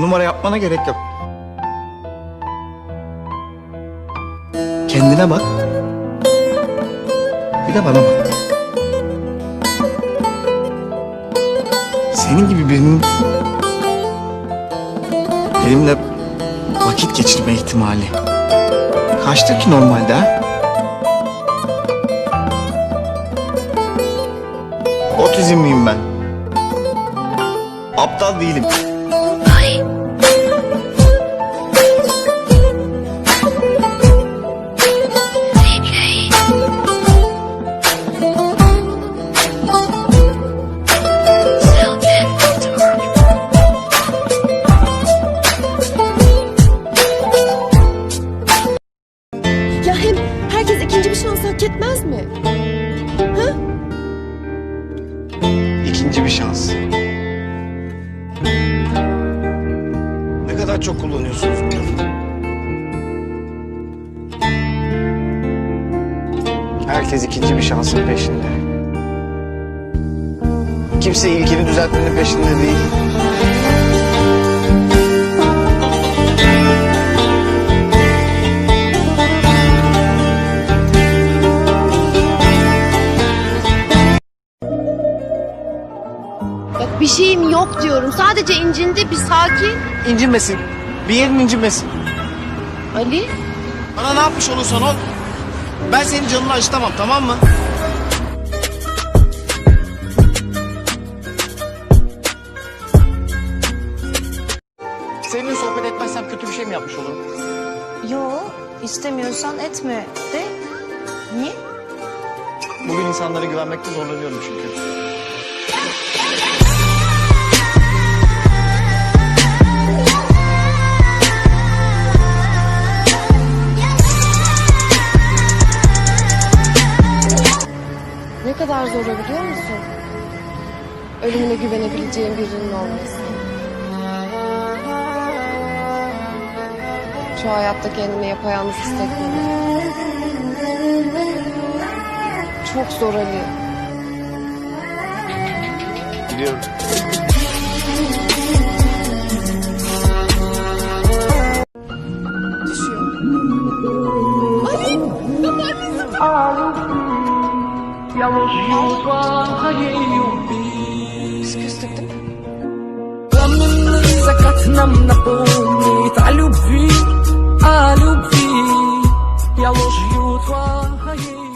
Numara yapmana gerek yok. Kendine bak. Bir de bana bak. Senin gibi birinin benimle vakit geçirme ihtimali kaçtır ki normalde ha? Otizmliyim ben. Aptal değilim. Hak etmez mi? İkinci bir şans. Ne kadar çok kullanıyorsunuz bu lafı. Herkes ikinci bir şansın peşinde. Kimse ilkini düzeltmenin peşinde değil. Bak bir şeyim yok diyorum. Sadece incindi bir sakin. İncinmesin. Bir yerin incinmesin. Ali Bana ne yapmış olursan ol. Ben senin canını acıtamam tamam mı? Seninle sohbet etmezsem kötü bir şey mi yapmış olurum? Yo istemiyorsan etme de. Niye? Bugün insanlara güvenmekte zorlanıyorum çünkü. Ne kadar zor biliyor musun? Ölümüne güvenebileceğin birinin olması. Şu hayatta kendimi yapayalnız hissetmiyorum. Çok zor Ali. Biliyorum. Я вожу твоею Пламенный закат нам напомнит о любви, о любви Я ложью твоей